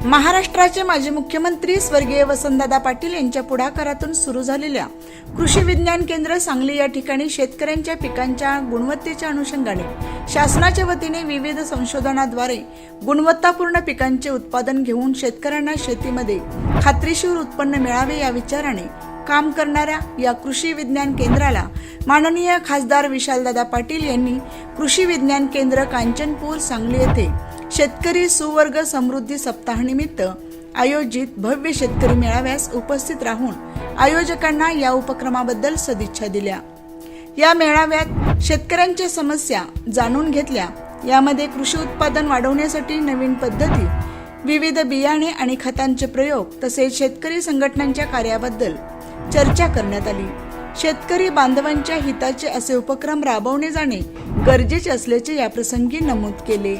महाराष्ट्राचे माजी मुख्यमंत्री स्वर्गीय वसंतदादा पाटील यांच्या पुढाकारातून सुरू झालेल्या कृषी विज्ञान केंद्र सांगली या ठिकाणी शेतकऱ्यांच्या पिकांच्या गुणवत्तेच्या अनुषंगाने शासनाच्या वतीने विविध संशोधनाद्वारे गुणवत्तापूर्ण पिकांचे उत्पादन घेऊन शेतकऱ्यांना शेतीमध्ये खात्रीशीर उत्पन्न मिळावे या विचाराने काम करणाऱ्या या कृषी विज्ञान केंद्राला माननीय खासदार विशालदादा पाटील यांनी कृषी विज्ञान केंद्र कांचनपूर सांगली येथे शेतकरी सुवर्ग समृद्धी सप्ताहानिमित्त आयोजित भव्य शेतकरी मेळाव्यास उपस्थित राहून आयोजकांना या उपक्रमाबद्दल सदिच्छा दिल्या. या मेळाव्यात शेतकऱ्यांच्या समस्या जाणून घेतल्या. यामध्ये कृषी उत्पादन वाढवण्यासाठी नवीन पद्धती विविध बियाणे आणि खतांचे प्रयोग तसेच शेतकरी संघटनांच्या कार्याबद्दल चर्चा करण्यात आली. शेतकरी बांधवांच्या हिताचे असे उपक्रम राबवणे जाणे गरजेचे असल्याचे याप्रसंगी नमूद केले.